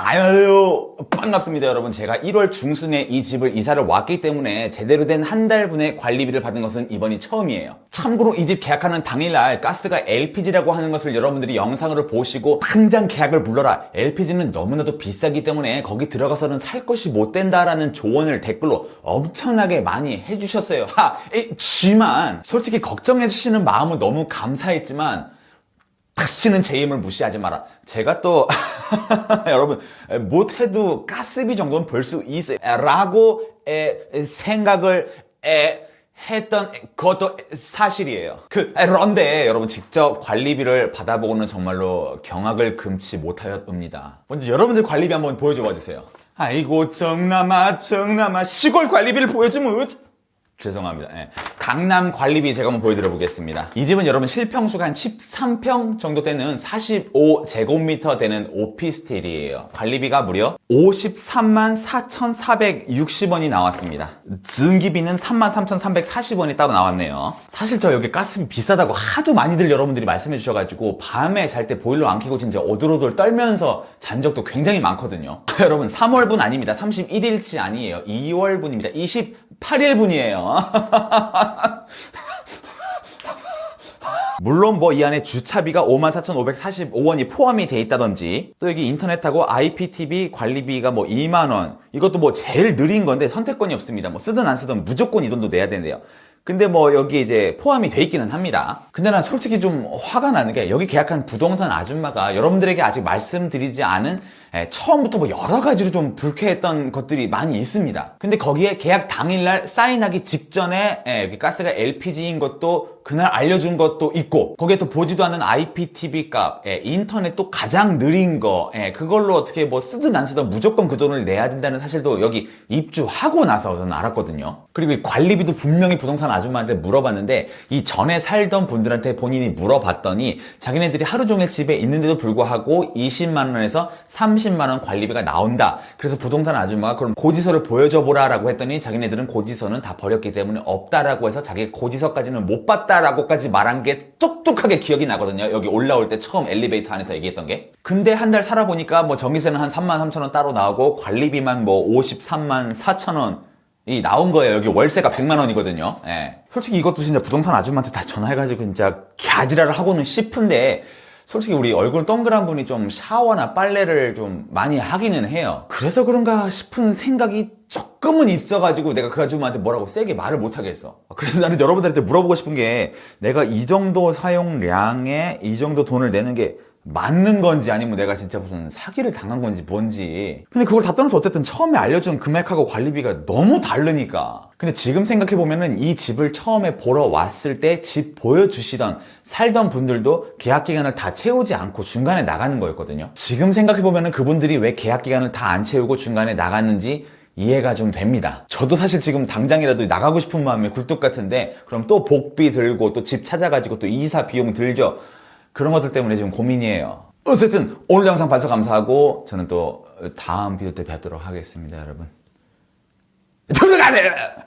아유 반갑습니다 여러분. 제가 1월 중순에 이 집을 이사를 왔기 때문에 제대로 된 한 달분의 관리비를 받은 것은 이번이 처음이에요. 참고로 이 집 계약하는 당일날 가스가 LPG라고 하는 것을 여러분들이 영상으로 보시고 당장 계약을 불러라. LPG는 너무나도 비싸기 때문에 거기 들어가서는 살 것이 못 된다라는 조언을 댓글로 엄청나게 많이 해주셨어요. 하지만 솔직히 걱정해 주시는 마음은 너무 감사했지만 다시는 제 힘을 무시하지 마라. 제가 또 여러분 못해도 가스비 정도는 벌 수 있어라고 생각을 에, 했던 그것도 사실이에요. 그런데 여러분 직접 관리비를 받아보고는 정말로 경악을 금치 못하였습니다. 먼저 여러분들 관리비 한번 보여줘 봐 주세요. 아이고 정남아 정남아 시골 관리비를 보여주면. 죄송합니다. 예. 강남 관리비 제가 한번 보여드려 보겠습니다. 이 집은 여러분 실평수가 한 13평 정도 되는 45제곱미터 되는 오피스텔이에요. 관리비가 무려 53만 4,460원이 나왔습니다. 증기비는 33,340원이 따로 나왔네요. 사실 저 여기 가스비 비싸다고 하도 많이들 여러분들이 말씀해 주셔가지고 밤에 잘 때 보일러 안 켜고 진짜 오돌오돌 떨면서 잔 적도 굉장히 많거든요. 여러분 3월분 아닙니다. 31일치 아니에요. 2월분입니다. 28일분이에요. 물론 뭐 이 안에 주차비가 54,545원이 포함이 돼 있다든지 또 여기 인터넷하고 IPTV 관리비가 뭐 2만원 이것도 뭐 제일 느린 건데 선택권이 없습니다. 뭐 쓰든 안 쓰든 무조건 이 돈도 내야 된대요. 근데 뭐 여기 이제 포함이 돼 있기는 합니다. 근데 난 솔직히 좀 화가 나는 게 여기 계약한 부동산 아줌마가 여러분들에게 아직 말씀드리지 않은 예, 처음부터 뭐 여러 가지로 좀 불쾌했던 것들이 많이 있습니다. 근데 거기에 계약 당일날 사인하기 직전에 예, 여기 가스가 LPG인 것도 그날 알려준 것도 있고 거기에 또 보지도 않은 IPTV 값, 예, 인터넷도 가장 느린 거 예, 그걸로 어떻게 뭐 쓰든 안 쓰든 무조건 그 돈을 내야 된다는 사실도 여기 입주하고 나서 저는 알았거든요. 그리고 이 관리비도 분명히 부동산 아줌마한테 물어봤는데 이 전에 살던 분들한테 본인이 물어봤더니 자기네들이 하루 종일 집에 있는데도 불구하고 20만 원에서 30만 원 관리비가 나온다. 그래서 부동산 아줌마가 그럼 고지서를 보여줘 보라 라고 했더니 자기네들은 고지서는 다 버렸기 때문에 없다라고 해서 자기 고지서까지는 못 봤다 라고까지 말한 게 똑똑하게 기억이 나거든요. 여기 올라올 때 처음 엘리베이터 안에서 얘기했던 게. 근데 한 달 살아보니까 뭐 전기세는 한 3만 3천 원 따로 나오고 관리비만 뭐 53만 4천 원. 이 나온 거예요. 여기 월세가 100만 원이거든요. 예. 솔직히 이것도 진짜 부동산 아줌마한테 다 전화해가지고 진짜 갸지라를 하고는 싶은데 솔직히 우리 얼굴 동그란 분이 좀 샤워나 빨래를 좀 많이 하기는 해요. 그래서 그런가 싶은 생각이 조금은 있어가지고 내가 그 아줌마한테 뭐라고 세게 말을 못 하겠어. 그래서 나는 여러분들한테 물어보고 싶은 게 내가 이 정도 사용량에 이 정도 돈을 내는 게 맞는 건지 아니면 내가 진짜 무슨 사기를 당한 건지 뭔지. 근데 그걸 다 떠나서 어쨌든 처음에 알려준 금액하고 관리비가 너무 다르니까. 근데 지금 생각해보면 은 이 집을 처음에 보러 왔을 때 집 보여주시던 살던 분들도 계약 기간을 다 채우지 않고 중간에 나가는 거였거든요. 지금 생각해보면 은 그분들이 왜 계약 기간을 다 안 채우고 중간에 나갔는지 이해가 좀 됩니다. 저도 사실 지금 당장이라도 나가고 싶은 마음이 굴뚝 같은데 그럼 또 복비 들고 또 집 찾아가지고 또 이사 비용 들죠. 그런 것들 때문에 지금 고민이에요. 어쨌든 오늘 영상 봐서 감사하고 저는 또 다음 비디오 때 뵙도록 하겠습니다, 여러분. 들어가네!